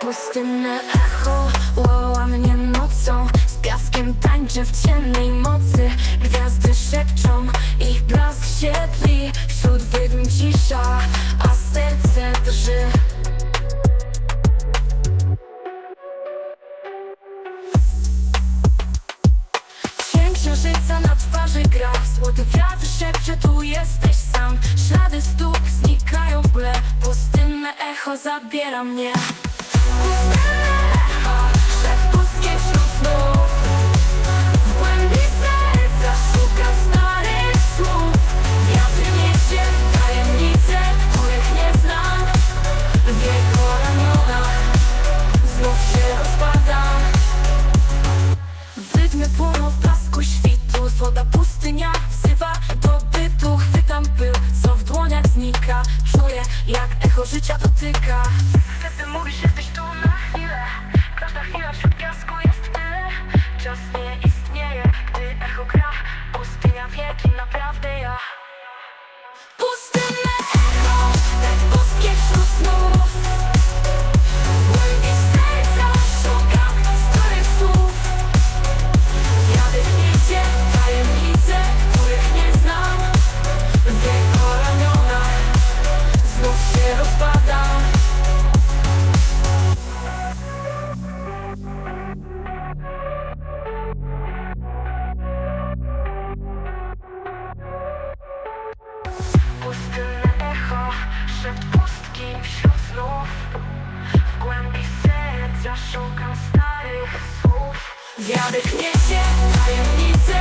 Pustynne echo woła mnie nocą. Z piaskiem tańczę w ciemnej mocy. Gwiazdy szepczą, ich blask świetli Wśród wydm cisza, a serce drży. Księżyca na twarzy gra. Złoty wiatr szepcze, tu jesteś sam. Ślady stóp znikają w ble Pustynne echo zabiera mnie Pustynne echo, szep pustkie echo życia dotyka. Wtedy mówisz, jesteś tu na chwilę. Każda chwila wśród piasku jest tyle. Czas nie istnieje, gdy echo gra. Pustynia wie, kim naprawdę ja szept pustki wśród snów. W głębi serca szukam starych słów. Wiatr niesie tajemnice,